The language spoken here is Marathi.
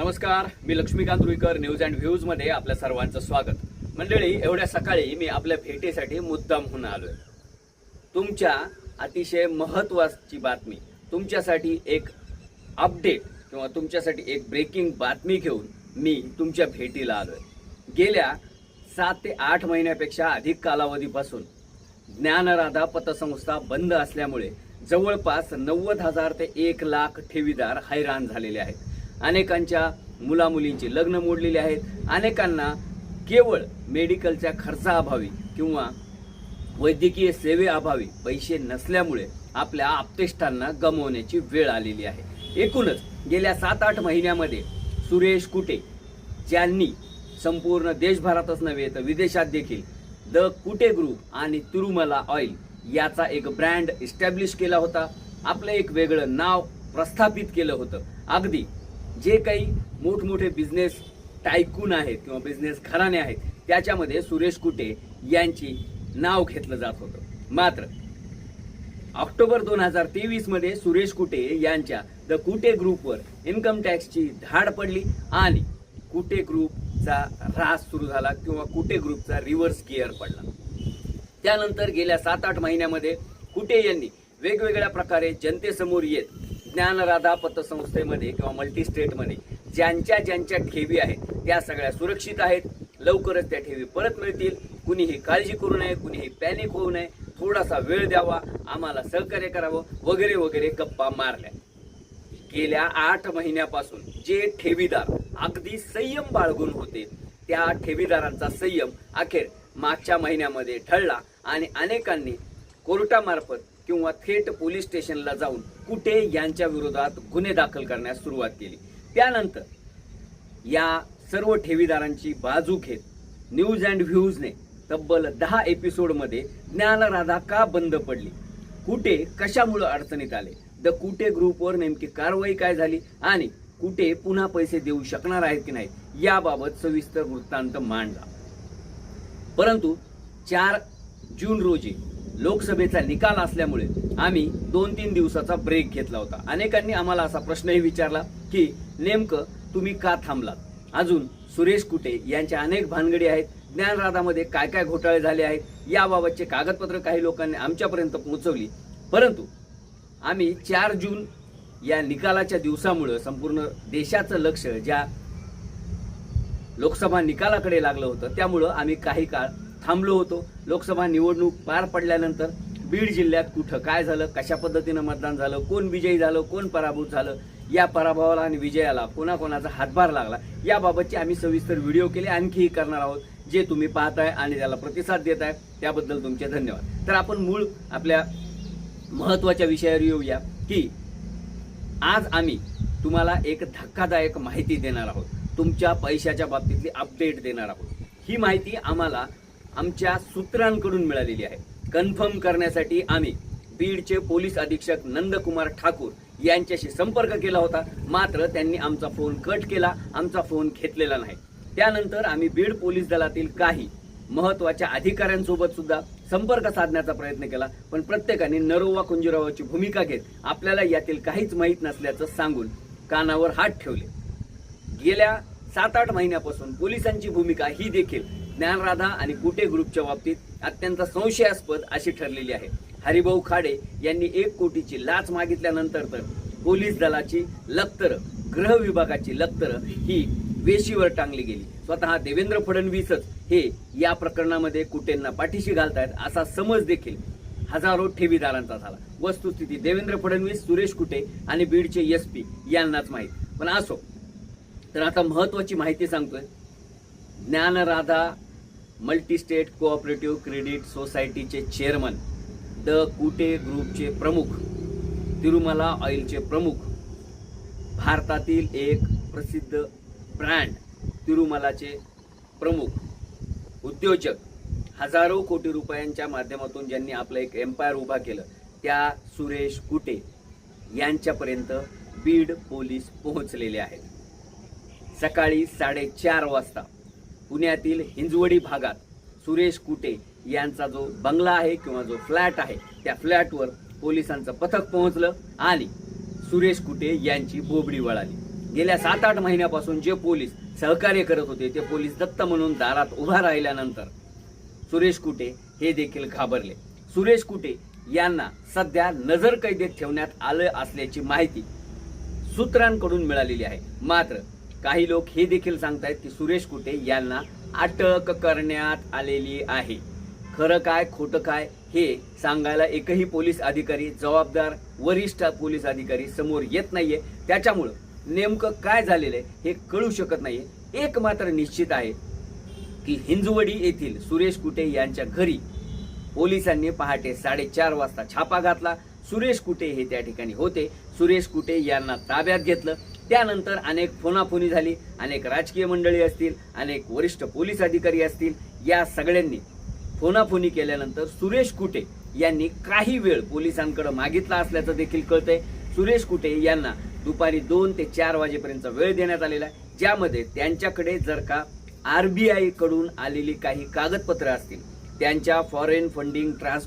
नमस्कार मी लक्ष्मीकांत रुईकर न्यूज अँड व्ह्यूजमध्ये आपल्या सर्वांचं स्वागत. मंडळी एवढ्या सकाळी मी आपल्या भेटीसाठी मुद्दाम होऊन आलोय. तुमच्या अतिशय महत्वाची बातमी तुमच्यासाठी एक अपडेट किंवा तुमच्यासाठी एक ब्रेकिंग बातमी घेऊन मी तुमच्या भेटीला आलोय. गेल्या सात ते आठ महिन्यापेक्षा अधिक कालावधीपासून ज्ञानराधा पतसंस्था बंद असल्यामुळे जवळपास नव्वद हजार ते एक लाख ठेवीदार हैराण झालेले आहेत. अनेकांच्या मुलामुलींची लग्न मोडलेली आहेत. अनेकांना केवळ मेडिकलच्या खर्चाअभावी किंवा वैद्यकीय सेवेअभावी पैसे नसल्यामुळे आपल्या आप्तेष्टांना गमवण्याची वेळ आलेली आहे. एकूणच गेल्या सात आठ महिन्यामध्ये सुरेश कुटे ज्यांनी संपूर्ण देशभरातच नव्हे तर विदेशात देखील द कुटे ग्रुप आणि तिरुमला ऑइल याचा एक ब्रँड इस्टॅब्लिश केला होता. आपलं एक वेगळं नाव प्रस्थापित केलं होतं. अगदी जे काही मोठमोठे बिझनेस टायकून आहेत किंवा बिझनेस घराणे आहेत त्याच्यामध्ये सुरेश कुटे यांची नाव घेतलं जात होतं. मात्र ऑक्टोबर दोन हजार तेवीसमध्ये सुरेश कुटे यांच्या द कुटे ग्रुपवर इन्कम टॅक्सची धाड पडली आणि कुटे ग्रुपचा ऱ्हास सुरू झाला किंवा कुटे ग्रुपचा रिव्हर्स गिअर पडला. त्यानंतर गेल्या सात आठ महिन्यामध्ये कुटे यांनी वेगवेगळ्या प्रकारे जनतेसमोर येत ज्ञानराधा पतसंस्थेमध्ये किंवा मल्टी स्टेटमध्ये ज्यांच्या ज्यांच्या ठेवी आहेत त्या सगळ्या सुरक्षित आहेत. लवकरच त्या ठेवी परत मिळतील. कुणीही काळजी करू नये कुणीही पॅनिक होऊ नये. थोडासा वेळ द्यावा. आम्हाला सहकार्य करावं. वगैरे वगैरे गप्पा मारल्या. गेल्या आठ महिन्यापासून जे ठेवीदार अगदी संयम बाळगून होते त्या ठेवीदारांचा संयम अखेर मागच्या महिन्यामध्ये ठरला आणि अनेकांनी कोर्टामार्फत किंवा थेट पोलीस स्टेशनला जाऊन कुठे यांच्या विरोधात गुन्हे दाखल करण्यास सुरुवात केली. त्यानंतर या सर्व ठेवीदारांची बाजू घेत न्यूज अँड व्ह्यूजने तब्बल दहा एपिसोडमध्ये ज्ञानराधा का बंद पडली? कुठे कशामुळं अडचणीत आले? द कुटे ग्रुपवर नेमकी कारवाई काय झाली? आणि कुठे पुन्हा पैसे देऊ शकणार आहेत की नाही याबाबत सविस्तर वृत्तांत मांडला. परंतु चार जून रोजी लोकसभेचा निकाल असल्यामुळे आम्ही दोन तीन दिवसाचा ब्रेक घेतला होता. अनेकांनी आम्हाला असा प्रश्नही विचारला की नेमकं तुम्ही का थांबलात? अजून सुरेश कुटे यांच्या अनेक भानगडी आहेत. ज्ञानराधामध्ये काय काय घोटाळे झाले आहेत? याबाबतचे कागदपत्र काही लोकांनी आमच्यापर्यंत पोहोचवली. परंतु आम्ही चार जून या निकालाच्या दिवसामुळं संपूर्ण देशाचं लक्ष ज्या लोकसभा निकालाकडे लागलं होतं त्यामुळं आम्ही काही काळ थांबलो होतो. लोकसभा निवडणूक पार पडल्यानंतर बीड जिल्ह्यात कुठं काय झालं कशा पद्धतीनं मतदान झालं कोण विजयी झालं कोण पराभूत झालं या पराभवाला आणि विजयाला कोणाकोणाचा हातभार लागला याबाबतचे आम्ही सविस्तर व्हिडिओ केले आणखीही करणार आहोत. जे तुम्ही पाहताय आणि त्याला प्रतिसाद देत आहे त्याबद्दल तुमचे धन्यवाद. तर आपण मूळ आपल्या महत्त्वाच्या विषयावर येऊया की आज आम्ही तुम्हाला एक धक्कादायक माहिती देणार आहोत. तुमच्या पैशाच्या बाबतीतली अपडेट देणार आहोत. ही माहिती आम्हाला आमच्या सूत्रांकडून मिळालेली आहे. कन्फर्म करण्यासाठी आम्ही बीडचे पोलीस अधीक्षक नंदकुमार ठाकूर यांच्याशी संपर्क केला होता. मात्र त्यांनी आमचा फोन कट केला. आमचा फोन घेतलेला नाही. त्यानंतर आम्ही बीड पोलीस दलातील काही महत्त्वाच्या अधिकाऱ्यांसोबत सुद्धा संपर्क साधण्याचा प्रयत्न केला. पण प्रत्येकाने नरोवा कुंजीरावाची भूमिका घेत आपल्याला यातील काहीच माहीत नसल्याचं सांगून कानावर हात ठेवले. गेल्या सात आठ महिन्यापासून पोलिसांची भूमिका ही देखील ज्ञानराधा आणि कुटे ग्रुपच्या बाबतीत अत्यंत संशयास्पद अशी ठरलेली आहे. हरिभाऊ खाडे यांनी एक कोटीची लाच मागितल्यानंतर तर पोलीस दलाची लक्तर गृह विभागाची लक्तर ही वेशीवर टांगली गेली. स्वतः देवेंद्र फडणवीसच हे या प्रकरणामध्ये कुटेंना पाठीशी घालतायत असा समज देखील हजारो ठेवीदारांचा झाला. वस्तुस्थिती देवेंद्र फडणवीस सुरेश कुटे आणि बीडचे एस पी यांनाच माहीत. पण असो तर आता महत्वाची माहिती सांगतोय. ज्ञानराधा मल्टीस्टेट कोऑपरेटिव्ह क्रेडिट सोसायटीचे चेअरमन द कुटे ग्रुपचे प्रमुख तिरुमला ऑइलचे प्रमुख भारतातील एक प्रसिद्ध ब्रँड तिरुमलाचे प्रमुख उद्योजक हजारो कोटी रुपयांच्या माध्यमातून ज्यांनी आपलं एक एम्पायर उभा केलं त्या सुरेश कुटे यांच्यापर्यंत बीड पोलीस पोहोचलेले आहेत. सकाळी साडेचार वाजता पुण्यातील हिंजवडी भागात सुरेश कुटे यांचा जो बंगला आहे किंवा जो फ्लॅट आहे त्या फ्लॅटवर पोलिसांचं पथक पोहोचलं आणि सुरेश कुटे यांची बोबडी वळाली. गेल्या सात आठ महिन्यापासून जे पोलीस सहकार्य करत होते ते पोलीस दत्त म्हणून दारात उभा राहिल्यानंतर सुरेश कुटे हे देखील घाबरले. सुरेश कुटे यांना सध्या नजर कैदेत ठेवण्यात आलं असल्याची माहिती सूत्रांकडून मिळालेली आहे. मात्र काही लोक हे देखील सांगतायत की सुरेश कुटे यांना अटक करण्यात आलेली आहे. खरं काय खोटं काय हे सांगायला एकही पोलीस अधिकारी जबाबदार वरिष्ठ पोलीस अधिकारी समोर येत नाहीये. त्याच्यामुळं नेमकं काय झालेलं आहे हे कळू शकत नाहीये. एक मात्र निश्चित आहे की हिंजवडी येथील सुरेश कुटे यांच्या घरी पोलिसांनी पहाटे साडेचार वाजता छापा घातला. सुरेश कुटे हे त्या ठिकाणी होते. सुरेश कुटे यांना ताब्यात घेतलं. त्यानंतर अनेक फोनाफोनी झाली अनेक राजकीय मंडळी असतील अनेक वरिष्ठ पोलीस अधिकारी असतील या सगळ्यांनी फोनाफोनी केल्यानंतर सुरेश कुटे यांनी काही वेळ पोलिसांकडे मागितला असल्याचं देखील कळतंय. सुरेश कुटे यांना दुपारी दोन ते चार वाजेपर्यंत वेळ देण्यात आलेला आहे ज्यामध्ये त्यांच्याकडे जर का आर बी कडून आलेली काही कागदपत्र असतील त्यांच्या फॉरेन फंडिंग ट्रान्स